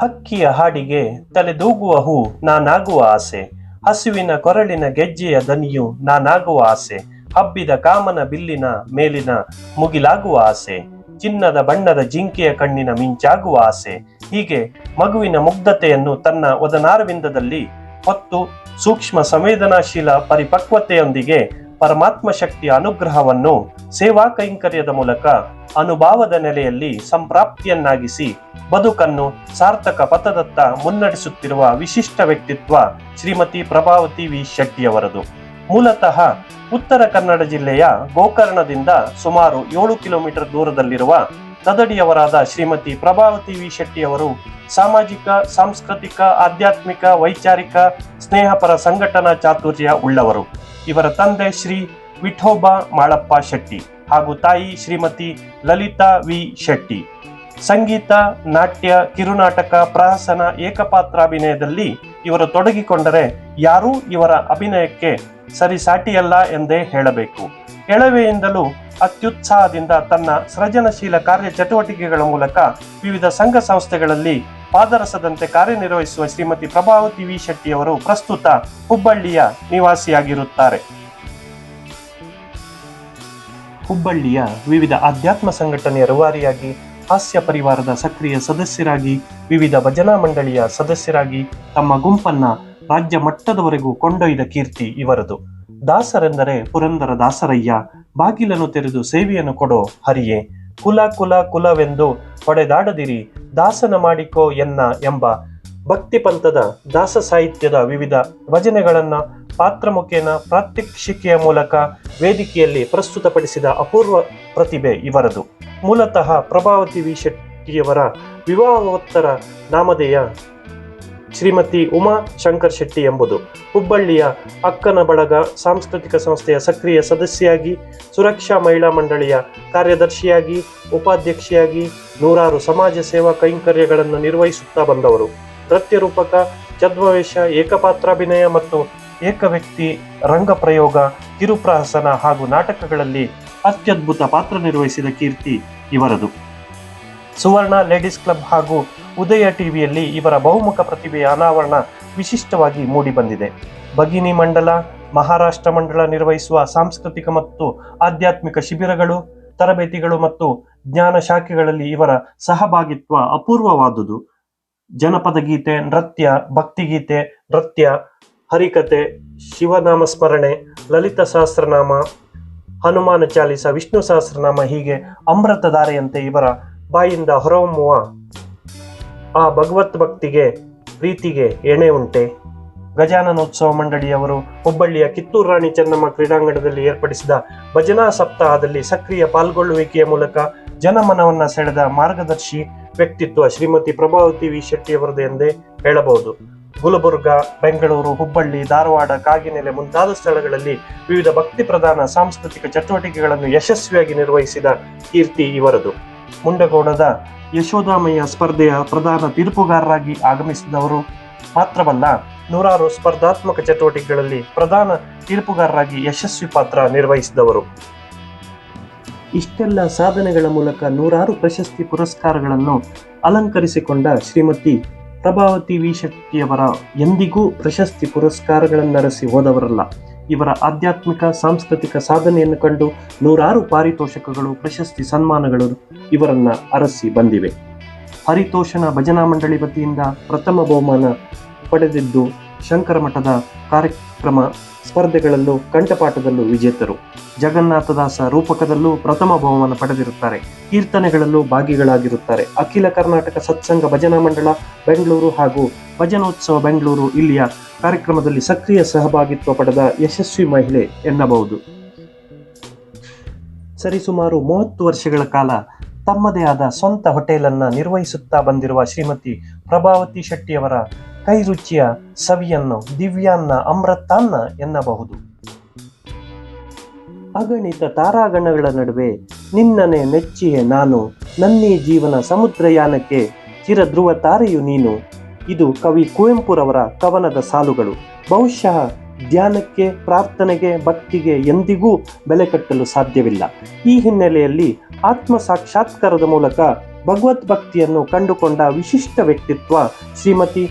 ಹಕ್ಕಿಯ ಹಾಡಿಗೆ ತಲೆದೂಗುವ ಹೂ ನಾನಾಗುವ ಆಸೆ. ಹಸುವಿನ ಕೊರಳಿನ ಗೆಜ್ಜೆಯ ದನಿಯು ನಾನಾಗುವ ಆಸೆ. ಹಬ್ಬಿದ ಕಾಮನ ಬಿಲ್ಲಿನ ಮೇಲಿನ ಮುಗಿಲಾಗುವ ಆಸೆ. ಚಿನ್ನದ ಬಣ್ಣದ ಜಿಂಕೆಯ ಕಣ್ಣಿನ ಮಿಂಚಾಗುವ ಆಸೆ. ಹೀಗೆ ಮಗುವಿನ ಮುಗ್ಧತೆಯನ್ನು ತನ್ನ ಒದನಾರವಿಂದದಲ್ಲಿ ಹೊತ್ತು ಸೂಕ್ಷ್ಮ ಸಂವೇದನಾಶೀಲ ಪರಿಪಕ್ವತೆಯೊಂದಿಗೆ ಪರಮಾತ್ಮ ಶಕ್ತಿಯ ಅನುಗ್ರಹವನ್ನು ಸೇವಾ ಕೈಂಕರ್ಯದ ಮೂಲಕ ಅನುಭಾವದ ನೆಲೆಯಲ್ಲಿ ಸಂಪ್ರಾಪ್ತಿಯನ್ನಾಗಿಸಿ ಬದುಕನ್ನು ಸಾರ್ಥಕ ಪಥದತ್ತ ಮುನ್ನಡೆಸುತ್ತಿರುವ ವಿಶಿಷ್ಟ ವ್ಯಕ್ತಿತ್ವ ಶ್ರೀಮತಿ ಪ್ರಭಾವತಿ ವಿ ಶೆಟ್ಟಿಯವರದು. ಮೂಲತಃ ಉತ್ತರ ಕನ್ನಡ ಜಿಲ್ಲೆಯ ಗೋಕರ್ಣದಿಂದ ಸುಮಾರು ಏಳು ಕಿಲೋಮೀಟರ್ ದೂರದಲ್ಲಿರುವ ತದಡಿಯವರಾದ ಶ್ರೀಮತಿ ಪ್ರಭಾವತಿ ವಿ ಶೆಟ್ಟಿಯವರು ಸಾಮಾಜಿಕ, ಸಾಂಸ್ಕೃತಿಕ, ಆಧ್ಯಾತ್ಮಿಕ, ವೈಚಾರಿಕ, ಸ್ನೇಹಪರ ಸಂಘಟನಾ ಚಾತುರ್ಯ ಉಳ್ಳವರು. ಇವರ ತಂದೆ ಶ್ರೀ ವಿಠೋಬಾ ಮಾಳಪ್ಪ ಶೆಟ್ಟಿ. ಹಾಗೂ ತಾಯಿ ಶ್ರೀಮತಿ ಲಲಿತಾ ವಿ ಶೆಟ್ಟಿ. ಸಂಗೀತ, ನಾಟ್ಯ, ಕಿರುನಾಟಕ, ಪ್ರಹಸನ, ಏಕಪಾತ್ರಾಭಿನಯದಲ್ಲಿ ಇವರು ತೊಡಗಿಕೊಂಡರೆ ಯಾರೂ ಇವರ ಅಭಿನಯಕ್ಕೆ ಸರಿಸಾಟಿಯಲ್ಲ ಎಂದೇ ಹೇಳಬೇಕು. ಎಳವೆಯಿಂದಲೂ ಅತ್ಯುತ್ಸಾಹದಿಂದ ತನ್ನ ಸೃಜನಶೀಲ ಕಾರ್ಯ ಚಟುವಟಿಕೆಗಳ ಮೂಲಕ ವಿವಿಧ ಸಂಘ ಸಂಸ್ಥೆಗಳಲ್ಲಿ ಪಾದರಸದಂತೆ ಕಾರ್ಯನಿರ್ವಹಿಸುವ ಶ್ರೀಮತಿ ಪ್ರಭಾವತಿ ವಿ ಶೆಟ್ಟಿಯವರು ಪ್ರಸ್ತುತ ಹುಬ್ಬಳ್ಳಿಯ ನಿವಾಸಿಯಾಗಿರುತ್ತಾರೆ. ಹುಬ್ಬಳ್ಳಿಯ ವಿವಿಧ ಆಧ್ಯಾತ್ಮ ಸಂಘಟನೆಯ ರೂವಾರಿಯಾಗಿ ಹಾಸ್ಯ ಪರಿವಾರದ ಸಕ್ರಿಯ ಸದಸ್ಯರಾಗಿ, ವಿವಿಧ ಭಜನಾ ಮಂಡಳಿಯ ಸದಸ್ಯರಾಗಿ ತಮ್ಮ ಗುಂಪನ್ನ ರಾಜ್ಯ ಮಟ್ಟದವರೆಗೂ ಕೊಂಡೊಯ್ದ ಕೀರ್ತಿ ಇವರದು. ದಾಸರೆಂದರೆ ಪುರಂದರ ದಾಸರಯ್ಯ, ಬಾಗಿಲನ್ನು ತೆರೆದು ಸೇವೆಯನ್ನು ಕೊಡೋ ಹರಿಯೇ. ಕುಲ ಕುಲ ಕುಲವೆಂದು ಹೊಡೆದಾಡದಿರಿ, ದಾಸನ ಮಾಡಿಕೋ ಎನ್ನ ಎಂಬ ಭಕ್ತಿ ಪಂಥದ ದಾಸ ಸಾಹಿತ್ಯದ ವಿವಿಧ ಭಜನೆಗಳನ್ನ ಪಾತ್ರ ಮುಖೇನ ಪ್ರಾತ್ಯಕ್ಷಿಕೆಯ ಮೂಲಕ ವೇದಿಕೆಯಲ್ಲಿ ಪ್ರಸ್ತುತಪಡಿಸಿದ ಅಪೂರ್ವ ಪ್ರತಿಭೆ ಇವರದು. ಮೂಲತಃ ಪ್ರಭಾವತಿ ವಿ ಶೆಟ್ಟಿಯವರ ವಿವಾಹೋತ್ತರ ನಾಮಧೇಯ ಶ್ರೀಮತಿ ಉಮಾ ಶಂಕರ್ ಶೆಟ್ಟಿ ಎಂಬುದು. ಹುಬ್ಬಳ್ಳಿಯ ಅಕ್ಕನ ಬಳಗ ಸಾಂಸ್ಕೃತಿಕ ಸಂಸ್ಥೆಯ ಸಕ್ರಿಯ ಸದಸ್ಯೆಯಾಗಿ, ಸುರಕ್ಷಾ ಮಹಿಳಾ ಮಂಡಳಿಯ ಕಾರ್ಯದರ್ಶಿಯಾಗಿ, ಉಪಾಧ್ಯಕ್ಷೆಯಾಗಿ ನೂರಾರು ಸಮಾಜ ಸೇವಾ ಕೈಂಕರ್ಯಗಳನ್ನು ನಿರ್ವಹಿಸುತ್ತಾ ಬಂದವರು. ನೃತ್ಯರೂಪಕ ಏಕಪಾತ್ರ ಏಕಪಾತ್ರಾಭಿನಯ ಮತ್ತು ಏಕವ್ಯಕ್ತಿ, ರಂಗಪ್ರಯೋಗ ಕಿರುಪ್ರಹಸನ ಹಾಗೂ ನಾಟಕಗಳಲ್ಲಿ ಅತ್ಯದ್ಭುತ ಪಾತ್ರ ನಿರ್ವಹಿಸಿದ ಕೀರ್ತಿ ಇವರದು. ಸುವರ್ಣ ಲೇಡೀಸ್ ಕ್ಲಬ್ ಹಾಗೂ ಉದಯ ಟಿವಿಯಲ್ಲಿ ಇವರ ಬಹುಮುಖ ಪ್ರತಿಭೆಯ ಅನಾವರಣ ವಿಶಿಷ್ಟವಾಗಿ ಮೂಡಿಬಂದಿದೆ. ಭಗಿನಿ ಮಂಡಲ, ಮಹಾರಾಷ್ಟ್ರ ಮಂಡಳ ನಿರ್ವಹಿಸುವ ಸಾಂಸ್ಕೃತಿಕ ಮತ್ತು ಆಧ್ಯಾತ್ಮಿಕ ಶಿಬಿರಗಳು, ತರಬೇತಿಗಳು ಮತ್ತು ಜ್ಞಾನ ಶಾಖೆಗಳಲ್ಲಿ ಇವರ ಸಹಭಾಗಿತ್ವ ಅಪೂರ್ವವಾದುದು. ಜನಪದ ಗೀತೆ, ನೃತ್ಯ ಭಕ್ತಿಗೀತೆ ನೃತ್ಯ ಹರಿಕತೆ ಶಿವನಾಮ ಸ್ಮರಣೆ ಲಲಿತ ಸಹಸ್ರನಾಮ, ಹನುಮಾನ ಚಾಲಿಸ, ವಿಷ್ಣು ಸಹಸ್ರನಾಮ ಹೀಗೆ ಅಮೃತಧಾರೆಯಂತೆ ಇವರ ಬಾಯಿಂದ ಹೊರಹೊಮ್ಮುವ ಆ ಭಗವತ್ ಭಕ್ತಿಗೆ, ಪ್ರೀತಿಗೆ ಎಣೆ ಉಂಟೆ. ಗಜಾನನೋತ್ಸವ ಮಂಡಳಿಯವರು ಹುಬ್ಬಳ್ಳಿಯ ಕಿತ್ತೂರು ರಾಣಿ ಚೆನ್ನಮ್ಮ ಕ್ರೀಡಾಂಗಣದಲ್ಲಿ ಏರ್ಪಡಿಸಿದ ಭಜನಾ ಸಪ್ತಾಹದಲ್ಲಿ ಸಕ್ರಿಯ ಪಾಲ್ಗೊಳ್ಳುವಿಕೆಯ ಮೂಲಕ ಜನಮನವನ್ನ ಸೆಳೆದ ಮಾರ್ಗದರ್ಶಿ ವ್ಯಕ್ತಿತ್ವ ಶ್ರೀಮತಿ ಪ್ರಭಾವತಿ ವಿ ಶೆಟ್ಟಿಯವರದು ಎಂದೇ ಹೇಳಬಹುದು. ಗುಲಬುರ್ಗ ಬೆಂಗಳೂರು, ಹುಬ್ಬಳ್ಳಿ, ಧಾರವಾಡ, ಕಾಗಿನೆಲೆ ಮುಂತಾದ ಸ್ಥಳಗಳಲ್ಲಿ ವಿವಿಧ ಭಕ್ತಿ ಪ್ರಧಾನ ಸಾಂಸ್ಕೃತಿಕ ಚಟುವಟಿಕೆಗಳನ್ನು ಯಶಸ್ವಿಯಾಗಿ ನಿರ್ವಹಿಸಿದ ಕೀರ್ತಿ ಇವರದು. ಮುಂಡಗೋಡದ ಯಶೋಧಾಮಯ್ಯ ಸ್ಪರ್ಧೆಯ ಪ್ರಧಾನ ತೀರ್ಪುಗಾರರಾಗಿ ಆಗಮಿಸಿದವರು ಮಾತ್ರವಲ್ಲ, ನೂರಾರು ಸ್ಪರ್ಧಾತ್ಮಕ ಚಟುವಟಿಕೆಗಳಲ್ಲಿ ಪ್ರಧಾನ ತೀರ್ಪುಗಾರರಾಗಿ ಯಶಸ್ವಿ ಪಾತ್ರ ನಿರ್ವಹಿಸಿದವರು. ಇಷ್ಟೆಲ್ಲ ಸಾಧನೆಗಳ ಮೂಲಕ ನೂರಾರು ಪ್ರಶಸ್ತಿ ಪುರಸ್ಕಾರಗಳನ್ನು ಅಲಂಕರಿಸಿಕೊಂಡ ಶ್ರೀಮತಿ ಪ್ರಭಾವತಿ ವಿ ಶೆಟ್ಟಿಯವರ ಎಂದಿಗೂ ಪ್ರಶಸ್ತಿ ಪುರಸ್ಕಾರಗಳನ್ನರಸಿ ಹೋದವರಲ್ಲ. ಇವರ ಆಧ್ಯಾತ್ಮಿಕ, ಸಾಂಸ್ಕೃತಿಕ ಸಾಧನೆಯನ್ನು ಕಂಡು ನೂರಾರು ಪಾರಿತೋಷಕಗಳು, ಪ್ರಶಸ್ತಿ ಸನ್ಮಾನಗಳು ಇವರನ್ನ ಅರಸಿ ಬಂದಿವೆ. ಹರಿತೋಷಣ ಭಜನಾ ಮಂಡಳಿ ವತಿಯಿಂದ ಪ್ರಥಮ ಬಹುಮಾನ ಪಡೆದಿದ್ದು ಶಂಕರ ಮಠದ ಕಾರ್ಯಕ್ರಮ ಸ್ಪರ್ಧೆಗಳಲ್ಲೂ ಕಂಠಪಾಠದಲ್ಲೂ ವಿಜೇತರು. ಜಗನ್ನಾಥದಾಸ ರೂಪಕದಲ್ಲೂ ಪ್ರಥಮ ಬಹುಮಾನ ಪಡೆದಿರುತ್ತಾರೆ. ಕೀರ್ತನೆಗಳಲ್ಲೂ ಭಾಗಿಗಳಾಗಿರುತ್ತಾರೆ. ಅಖಿಲ ಕರ್ನಾಟಕ ಸತ್ಸಂಗ ಭಜನಾ ಮಂಡಳ ಬೆಂಗಳೂರು ಹಾಗೂ ಭಜನೋತ್ಸವ ಬೆಂಗಳೂರು ಇಲ್ಲಿಯ ಕಾರ್ಯಕ್ರಮದಲ್ಲಿ ಸಕ್ರಿಯ ಸಹಭಾಗಿತ್ವ ಪಡೆದ ಯಶಸ್ವಿ ಮಹಿಳೆ ಎನ್ನಬಹುದು. ಸರಿಸುಮಾರು ಮೂವತ್ತು ವರ್ಷಗಳ ಕಾಲ ತಮ್ಮದೇ ಆದ ಸ್ವಂತ ಹೋಟೆಲನ್ನು ನಿರ್ವಹಿಸುತ್ತಾ ಬಂದಿರುವ ಶ್ರೀಮತಿ ಪ್ರಭಾವತಿ ಶೆಟ್ಟಿಯವರ ಕೈರುಚಿಯ ಸವಿಯನ್ನು ದಿವ್ಯಾನ್ನ ಅಮೃತಾನ್ನ ಎನ್ನಬಹುದು. ಅಗಣಿತ ತಾರಾಗಣಗಳ ನಡುವೆ ನಿನ್ನನೆ ನೆಚ್ಚಿಯೇ ನಾನು, ನನ್ನೀ ಜೀವನ ಸಮುದ್ರಯಾನಕ್ಕೆ ಚಿರಧ್ರುವ ತಾರೆಯು ನೀನು. ಇದು ಕವಿ ಕುವೆಂಪುರವರ ಕವನದ ಸಾಲುಗಳು. ಬಹುಶಃ ಧ್ಯಾನಕ್ಕೆ, ಪ್ರಾರ್ಥನೆಗೆ, ಭಕ್ತಿಗೆ ಎಂದಿಗೂ ಬೆಲೆ ಕಟ್ಟಲು ಸಾಧ್ಯವಿಲ್ಲ. ಈ ಹಿನ್ನೆಲೆಯಲ್ಲಿ ಆತ್ಮ ಸಾಕ್ಷಾತ್ಕಾರದ ಮೂಲಕ ಭಗವತ್ ಭಕ್ತಿಯನ್ನು ಕಂಡುಕೊಂಡ ವಿಶಿಷ್ಟ ವ್ಯಕ್ತಿತ್ವ ಶ್ರೀಮತಿ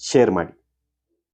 ಶೇರ್ ಮಾಡಿ.